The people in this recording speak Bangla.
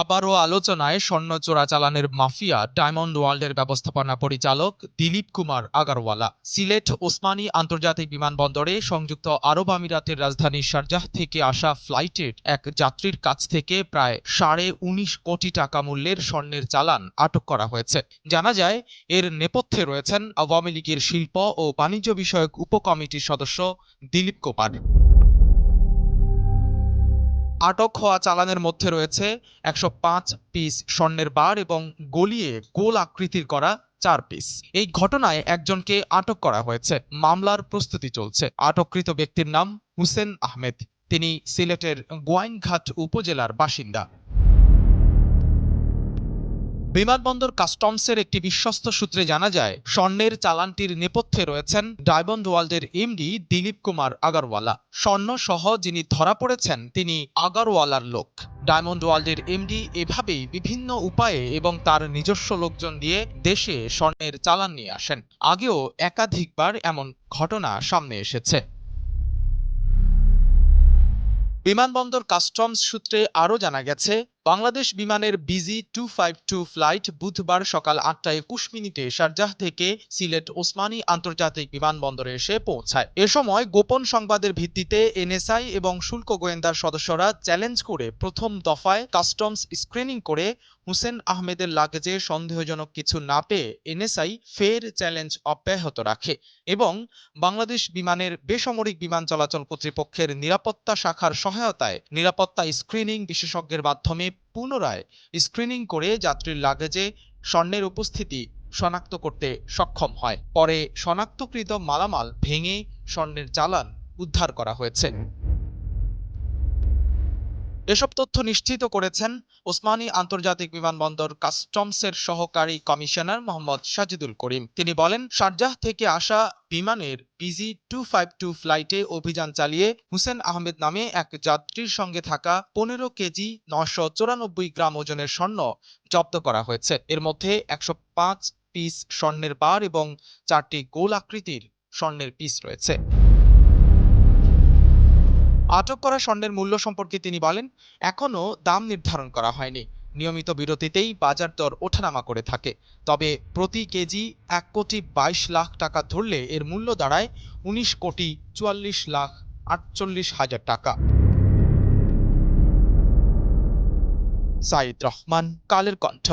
আবারও আলোচনায় স্বর্ণ চোরাচালানের মাফিয়া, ডায়মন্ড ওয়ার্ল্ডের ব্যবস্থাপনা পরিচালক দিলীপ কুমার আগারওয়ালা। সিলেট ওসমানী আন্তর্জাতিক বিমানবন্দরে সংযুক্ত আরব আমিরাতের রাজধানী শারজাহ থেকে আসা ফ্লাইটের এক যাত্রীর কাছ থেকে প্রায় সাড়ে উনিশ কোটি টাকা মূল্যের স্বর্ণের চালান আটক করা হয়েছে। জানা যায়, এর নেপথ্যে রয়েছেন আওয়ামী লীগের শিল্প ও বাণিজ্য বিষয়ক উপকমিটির সদস্য দিলীপ কুমার। আটক হওয়া চালানের মধ্যে রয়েছে একশো পাঁচ পিস স্বর্ণের বার এবং গলিয়ে গোল আকৃতির করা চার পিস। এই ঘটনায় একজনকে আটক করা হয়েছে। মামলার প্রস্তুতি চলছে। আটককৃত ব্যক্তির নাম হুসেন আহমেদ। তিনি সিলেটের গোয়াইনঘাট উপজেলার বাসিন্দা। বিমানবন্দর কাস্টমসের একটি বিশ্বস্ত সূত্রে জানা যায়, স্বর্ণের চালানটির নেপথ্যে রয়েছেন ডায়মন্ড ওয়ার্ল্ডের এমডি দিলীপ কুমার আগারওয়ালা। স্বর্ণ সহ যিনি ধরা পড়েছেন, তিনি আগারওয়ালার লোক। ডায়মন্ড ওয়ার্ল্ডের এমডি এভাবেই বিভিন্ন উপায়ে এবং তার নিজস্ব লোকজন দিয়ে দেশে স্বর্ণের চালান নিয়ে আসেন। আগেও একাধিকবার এমন ঘটনা সামনে এসেছে। বিমানবন্দর কাস্টমস সূত্রে আরও জানা গেছে বাংলাদেশ বিমানের BG two five two flight বুধবার সকাল আটটা একুশ মিনিটে শারজাহ থেকে সিলেট ওসমানী আন্তর্জাতিক বিমানবন্দরে এসে পৌঁছায়। এ সময় গোপন সংবাদের ভিত্তিতে এনএসআই এবং শুল্ক গোয়েন্দার সদস্যরা চ্যালেঞ্জ করে প্রথম দফায় কাস্টমস স্ক্রিনিং করে হুসেন আহমেদের লাগেজে সন্দেহজনক কিছু না পেয়ে এনএসআই ফের চ্যালেঞ্জ অব্যাহত রাখে এবং বাংলাদেশ বিমানের বেসামরিক বিমান চলাচল কর্তৃপক্ষের নিরাপত্তা শাখার সহায়তায় নিরাপত্তা স্ক্রিনিং বিশেষজ্ঞের মাধ্যমে পুনরায় স্ক্রিনিং করে যাত্রীর লাগেজে স্বর্ণের উপস্থিতি শনাক্ত করতে সক্ষম হয়। পরে শনাক্তকৃত মালামাল ভেঙে স্বর্ণের চালান উদ্ধার করা হয়েছে। এসব তথ্য নিশ্চিত করেছেন ওসমানী আন্তর্জাতিক বিমানবন্দর কাস্টমসের সহকারী কমিশনার মোহাম্মদ সাজিদুল করিম। তিনি বলেন, শারজাহ থেকে আসা বিমানের পিজি টু ফাইভ টু ফ্লাইটে অভিযান চালিয়ে হুসেন আহমেদ নামে এক যাত্রীর সঙ্গে থাকা পনেরো কেজি নশো চুরানব্বই গ্রাম ওজনের স্বর্ণ জব্দ করা হয়েছে। এর মধ্যে একশো পাঁচ পিস স্বর্ণের বার এবং চারটি গোল আকৃতির স্বর্ণের পিস রয়েছে। আটক করা স্বর্ণের মূল্য সম্পর্কে তিনি বলেন, এখনও দাম নির্ধারণ করা হয়নি। নিয়মিত বিরতিতেই বাজার দর ওঠানামা করে থাকে। তবে প্রতি কেজি এক কোটি বাইশ লাখ টাকা ধরলে এর মূল্য দাঁড়ায় উনিশ কোটি চুয়াল্লিশ লাখ আটচল্লিশ হাজার টাকা। সাইদ রহমান, কালের কণ্ঠ।